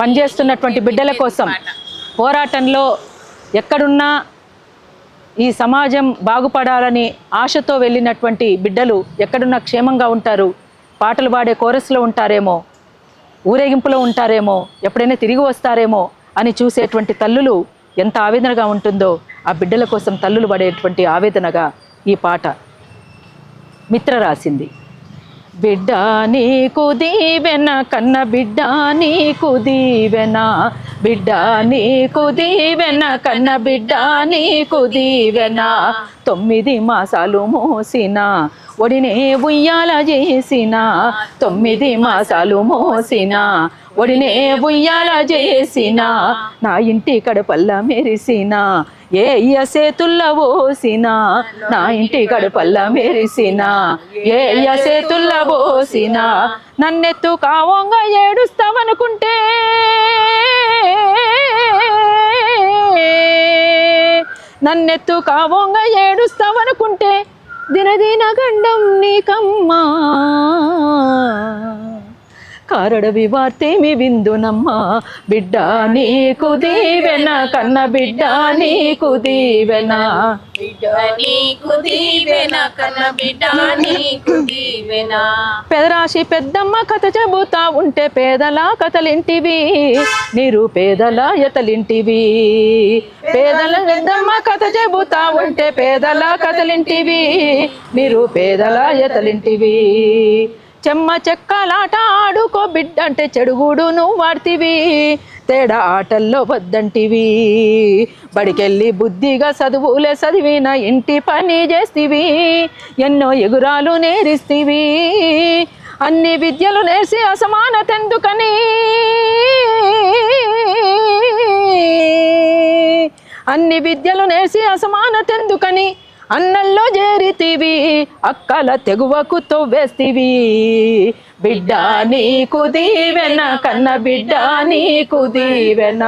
పనిచేస్తున్నటువంటి బిడ్డల కోసం పోరాటంలో ఎక్కడున్నా ఈ సమాజం బాగుపడాలని ఆశతో వెళ్ళినటువంటి బిడ్డలు ఎక్కడున్నా క్షేమంగా ఉంటారు పాటలు పాడే కోరస్లో ఉంటారేమో ఊరేగింపులో ఉంటారేమో ఎప్పుడైనా తిరిగి వస్తారేమో అని చూసేటువంటి తల్లులు ఎంత ఆవేదనగా ఉంటుందో ఆ బిడ్డల కోసం తల్లులు పడేటువంటి ఆవేదనగా ఈ పాట మిత్ర రాసింది. బిడ్డ నీకు దీవెన కన్న బిడ్డ నీకు దీవెన. బిడ్డ నీకు దీవెన కన్న బిడ్డ నీకు దీవెన. తొమ్మిది మాసాలు మోసిన. ఒడినే ఉయ్యాల చేసిన. తొమ్మిది మాసాలు మోసిన. ఒడినే ఉయ్యాల చేసిన. నా ఇంటి కడపల్ల మెరిసిన. ఏ అయ్య సేతుల్ల పోసిన. నా ఇంటి కడపల్ల మెరిసిన. ఏ అయ్య సేతుల్ల పోసిన. నన్నెత్తు కావంగ ఏడుస్తావనుకుంటే నన్నెత్తు కావోంగా ఏడుస్తావనుకుంటే దినదిన గండం నీకమ్మా. కారడవి వార్తేమి విందునమ్మ బిడ్డ నీకు దీవెన కన్న బిడ్డ నీకు దీవెన. బిడ్డ నీకు దీవెన కన్న బిడ్డ నీకు దీవెన. పెదరాశి పెద్దమ్మ కథ చెబుతా ఉంటే పేదల కథలింటివి నీరు పేదల ఎతలింటివి పేదల పెద్దమ్మ కథ చెబుతా ఉంటే పేదల కథలింటివి నీరు పేదల ఎతలింటివి చెమ్మ చెక్కలాట ఆడుకో బిడ్డ అంటే చెడుగుడు నువ్వు ఆడితివి తేడా ఆటల్లో వద్దంటివి. బడికెళ్ళి బుద్ధిగా చదువులే చదివిన ఇంటి పని చేస్తివి. ఎన్నో ఎగురాలు నేరిస్తివి. అన్ని విద్యలు నేర్చి అసమానతెందుకని? అన్ని విద్యలు నేర్చి అసమానతెందుకని? అన్నల్లో చేరితివి అక్కల తెగువకు తొవ్వేస్తివి. బిడ్డ నీకు దీవెన కన్న బిడ్డ నీకు దీవెన.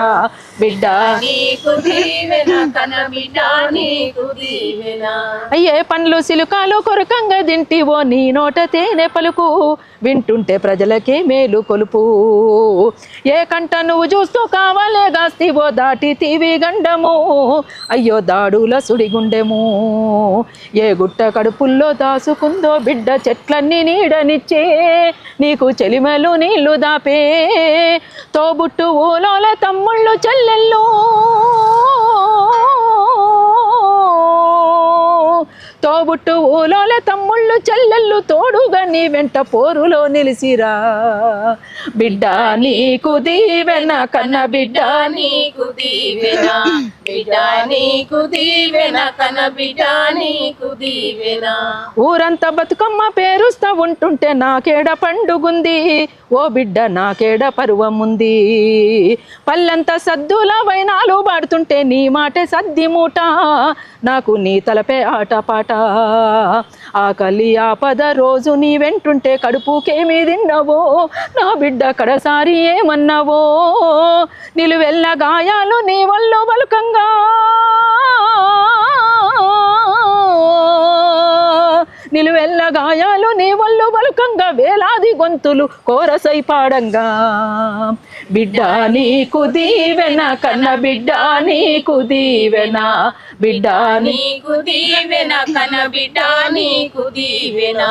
బిడ్డ నీకు దీవెన కన్న బిడ్డ నీకు దీవెన. అయ్యే పండ్లు సిలుకాలు కొరకంగా తింటివో నీ నోట తేనె పలుకు. వింటుంటే ప్రజలకే మేలు కొలుపు. ఏ కంట నువ్వు చూస్తూ కావాలే గాస్తివో దాటి తీవి గండము. అయ్యో దాడుల సుడిగుండెము. ఏ గుట్ట కడుపుల్లో దాసుకుందో బిడ్డ చెట్లన్నీ నీడనిచ్చే. నీకు చెలిమలు నీళ్ళు దాపే. తోబుట్టు ఊలోల తమ్ముళ్ళు చెల్లెళ్ళు. తోబుట్టు ఊలోల తమ్ముళ్ళు చెల్లెళ్ళు తోడుగా నీ వెంట పోరులో నిలిసిరా. బిడ్డ నీకు దీవెన కన్న బిడ్డ నీకు దీవెన. బిడ్డ నీకు దీవెన కన్న బిడ్డ నీకు దీవెన. ఊరంతా బతుకమ్మ పేరుస్తా ఉంటుంటే నాకేడ పండుగుంది? ఓ బిడ్డ నాకేడ పరువముంది? పల్లెంతా సద్దుల వైనాలు పాడుతుంటే నీ మాటే సద్ది మూట. నాకు నీ తలపే ఆట పాట. ఆకలి ఆపద రోజు నీ వెంటుంటే కడుపుకేమి తిన్నవో? నా బిడ్డ కడసారి ఏమన్నావో? నిలువెల్ల గాయాలు నీ వల్ల బలుకంగా. నిలువెల్ల గాయాలు నీ వల్లు బలుకంగా వేలాది గొంతులు కోరసై పాడంగా. బిడ్డ నీకు దీవెన కన్న బిడ్డ నీకు దీవెన. బిడ్డ నీకు దీవెన కన్న బిడ్డ నీకు దీవెన.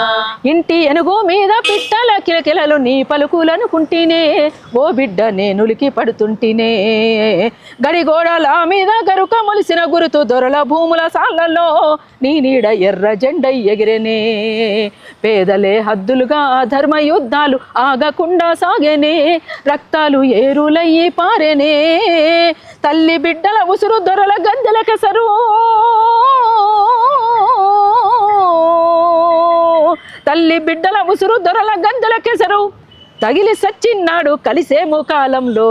ఇంటి ఎనుగు మీద పిట్టల కిలకిలలు నీ పలుకులనుకుంటేనే. ఓ బిడ్డ నేనులికి పడుతుంటినే. గడిగోడల మీద గరుక మొలిసిన గురుతు దొరల భూముల సాళ్ళలో నీ నీడ ఎర్ర జెండ ఎగిరెనే. పేదలే హద్దులుగా ధర్మ యుద్ధాలు ఆగకుండా సాగేనే రక్తాలు ఏరులయ్యి పారేనే. తల్లి బిడ్డల ఉసురు దొరల గద్దెల కసరు తల్లి బిడ్డల ఉసురు దొరల గద్దెల కెసరు తగిలి సచ్చిన్నాడు కలిసేము కాలంలో.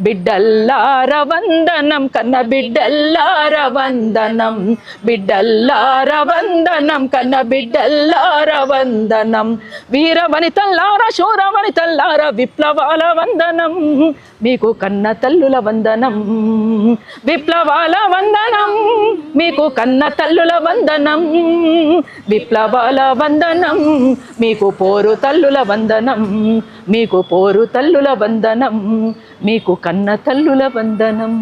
బిడ్డల్లార వందనం కన్న బిడ్డల్లార వందనం. బిడ్డల్లార వందనం కన్న బిడ్డల్లార వందనం. వీర వనితల్లార శూర వనితల్లార విప్లవాల వందనం. మీకు కన్న తల్లుల వందనం. విప్లవాల వందనం. మీకు కన్న తల్లుల వందనం. విప్లవాల వందనం. మీకు పోరు తల్లుల వందనం. మీకు పోరు తల్లుల వందనం మీకు కన్న తల్లుల వందనం.